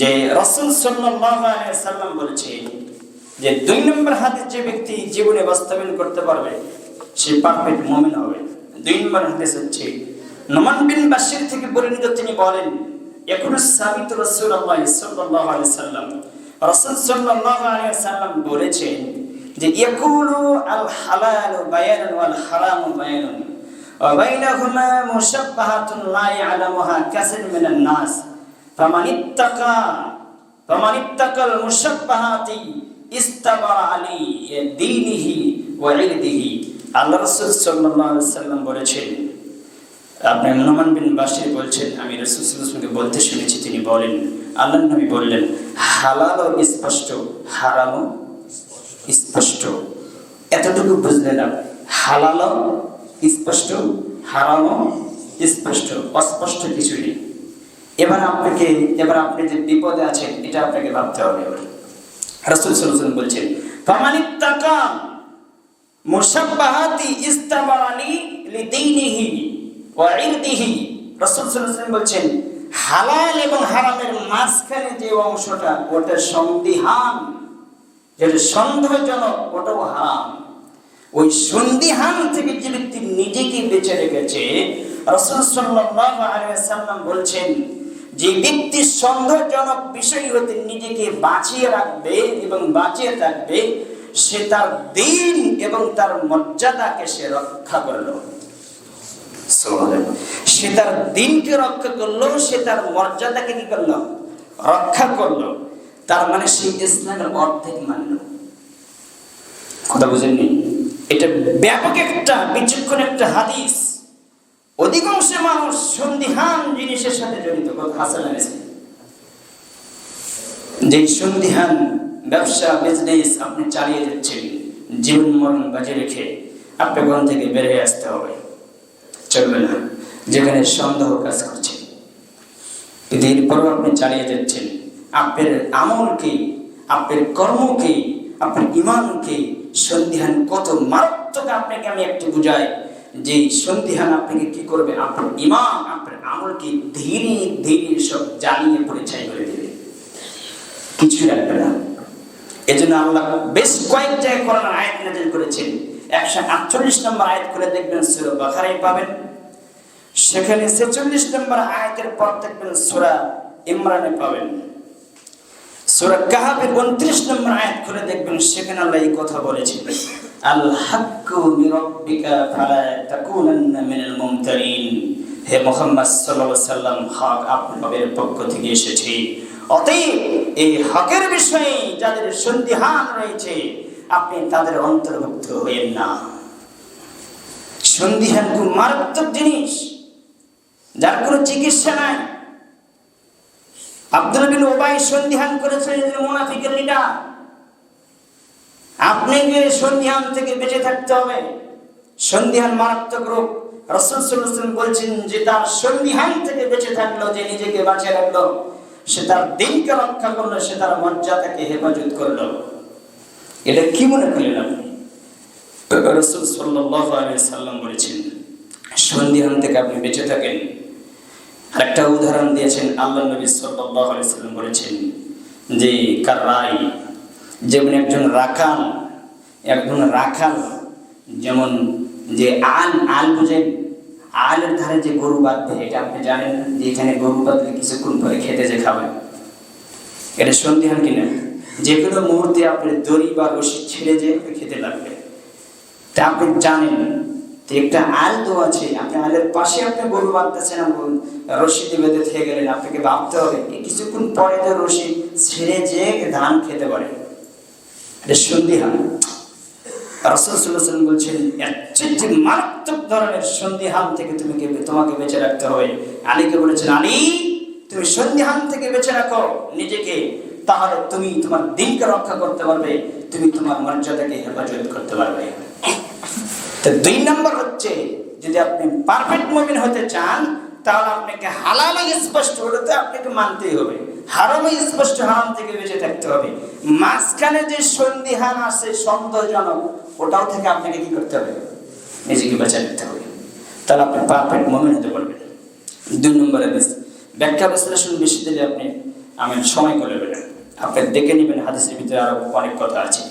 যে রসুল সাল্লাম বলেছে যে দুই নম্বর হাতের যে ব্যক্তি জীবনে বাস্তবায়ন করতে পারবে, সে পারফেক্ট মোমেন হবে। দুই নম্বর হাতে হচ্ছে, নোমান বিন বাসির থেকে পরিণত তিনি বলেন এখনও সাবিত রসুল আল্লাহ সাল্লাহ আলি সাল্লাম। রসুল সাল্লাহ আলি সাল্লাম বলেছেন যে, ইয়াকুলু আল হালাল বায়ানুন ওয়াল হারাম বায়ানুন। ওয়া বাইনাহুমা লা ইয়ালামুহা কাসির মিনান নাস। ফামানিত্তাকা ফামানিত্তাকাল মুশাব্বাহাতি ইস্তাবারা আলী দীনিহি ওয়া ইলদিহি। আল্লাহ রাসূল সাল্লাম বলেছেন আপনার নোমান বিন বলছেন, আমি রাসূল বলতে শুনেছি, তিনি বলেন, আল্লাহ নবী বললেন হালালও স্পষ্ট হারামও স্পষ্ট। এতটুকু বুঝলেন হালাল স্পষ্ট হারামও স্পষ্ট, অস্পষ্ট কিছু নেই। এবার আপনাকে, এবার আপনি যে বিপদে আছেন, এটা আপনাকে ভাবতে হবে এবার। রাসূল সাল্লাল্লাহু বলছেন ফামানিত তাকা মুশাব্বাহাতি ইস্তাবারানি লিদীনিহি ওয়া ইরদিহি। রাসূল সাল্লাল্লাহু বলছেন, হালাল এবং হারামের মাঝখানে যে অংশটা, ওটা সন্দিহান, যেটা সন্দেহজনক, ওটাও হারাম। ওই সন্দিহান থেকে যে ব্যক্তি নিজেকে বেঁচে রেখেছে, রসুল সাল্লাল্লাহু আলাইহি সাল্লাম বলছেন যে ব্যক্তি সন্দেহজনক বিষয় হতে নিজেকে বাঁচিয়ে রাখবে এবং বাঁচিয়ে থাকবে, সে তার দিন এবং তার মর্যাদাকে সে রক্ষা করল। সে তার দিনকে রক্ষা করল, সে তার মর্যাদাকে কি করল? রক্ষা করল। তার মানে সে ইসলামের অর্ধেক মানলো। কথা বুঝেননি? এটা ব্যাপক একটা, বিচক্ষণ একটা হাদিস। অধিকাংশ মানুষ সন্দিহান জিনিসের সাথে জড়িত, কথা হাসান যে সন্দিহান ব্যবসা বিজনেস আপনি চালিয়ে যাচ্ছেন, জীবন মরণ বাজে রেখে আপনি ঘর থেকে বের হয়ে আসতে হবে। চলবে না, যেখানে সন্দেহ কাজ করছে। কিন্তু এরপরও আপনি চালিয়ে যাচ্ছেন, আপনার আমলকে, আপনার কর্মকে, আপনার ইমানকে সন্ধিহান কত মারাত্মক আপনাকে আমি একটু বুঝাই। যে সন্ধিহান আপনাকে কি করবে? আপনার ইমান আপনার আমলকে ধীরে ধীরে সব জ্বালিয়ে পরিচয় করে দেবে। কিছু রাখবে না। এজন্য আল্লাহ বেশ কয়েক জায়গায় কোরআন আয়াত নাযিল করেছেন। একশো আটচল্লিশ নম্বর আয়াত করে দেখবেন, সূরা বাকারায় পাবেন। সেখানে ছেচল্লিশ নম্বর আয়াতের পর দেখবেন, সূরা ইমরানে পাবেন। সূরা কাহাফের 29 নম্বর দেখবেন এই কথা বলেছেন। মুমতারিন। হে সাল্লাম, হক পক্ষ থেকে এসেছে। অতএব এই হকের বিষয়ে যাদের সন্দিহান রয়েছে, আপনি তাদের অন্তর্ভুক্ত হইেন না। সন্দিহান খুব মারাত্মক জিনিস, যার কোনো চিকিৎসা নাই। আব্দুল বিন ওবাই সন্ধিহান তিনি মুনাফিকের লিডার। আপনি সন্ধিহান থেকে বেঁচে থাকতে হবে, সন্ধিহান মারাত্মক রোগ। রসুল বলছেন যে তার সন্ধিহান থেকে বেঁচে থাকল, যে নিজেকে বাঁচিয়ে রাখল, সে তার দিনকে রক্ষা করল, সে তার মর্যাদাকে হেফাজত করল। এটা কি মনে করলেন আপনি? রসুল সাল্লাহ সাল্লাম বলেছেন, সন্ধিহান থেকে আপনি বেঁচে থাকেন। একটা উদাহরণ দিয়েছেন আল্লাহ নবী সাল্লাল্লাহু আলাইহি সাল্লাম বলেছেন যে কারাই যেমন একজন রাখাল একজন রাখাল যেমন যে আল আল বুঝেন, আলের ধারে যে গরু বাঁধবে, এটা আপনি জানেন যে এখানে গরু বাঁধলে কিছুক্ষণ পরে খেতে যে খাবে এটা সন্দেহান কিনা? যে কোনো মুহূর্তে আপনি দড়ি বা রশি ছেড়ে যে খেতে লাগবে। তা আপনি জানেন একটা আল তো আছে, আপনি আলের পাশে আপনি গরু বাঁধতেছেন রশি দিয়ে বেঁধে থেকে গেলেন, আপনাকে ভাবতে হবে কিছুক্ষণ পরে তো রশি ছেড়ে যে ধান খেতে পারে। এটা সন্দিহান রসুল সাল্লাম বলছেন মারাত্মক ধরনের সন্দিহান থেকে তুমি তোমাকে বেঁচে রাখতে হবে। আলীকে বলেছেন, আলী, তুমি সন্দিহান থেকে বেঁচে রাখো নিজেকে, তাহলে তুমি তোমার দিনকে রক্ষা করতে পারবে, তুমি তোমার মর্যাদাকে হেফাজত করতে পারবে। দুই নম্বর হচ্ছে, যদি আপনি পারফেক্ট মুমিন হতে চান, তাহলে আপনাকে হালাল স্পষ্ট ওটাতে আপনাকে মানতেই হবে। হারামে স্পষ্ট হারাম থেকে বেঁচে থাকতে হবে। মাঝখানে যে সন্দিহান আছে, সন্দেহজনক, ওটাও থেকে আপনাকে কি করতে হবে? নিজেকে বেঁচে রাখতে হবে। তাহলে আপনি পারফেক্ট মুমিন হতে পারবেন। দুই নম্বরে ব্যাখ্যা বিশ্লেষণ বেশি দিলে আপনি আমি সময় করে বেরোন আপনি দেখে নেবেন হাদিসের ভিতরে আরও অনেক কথা আছে।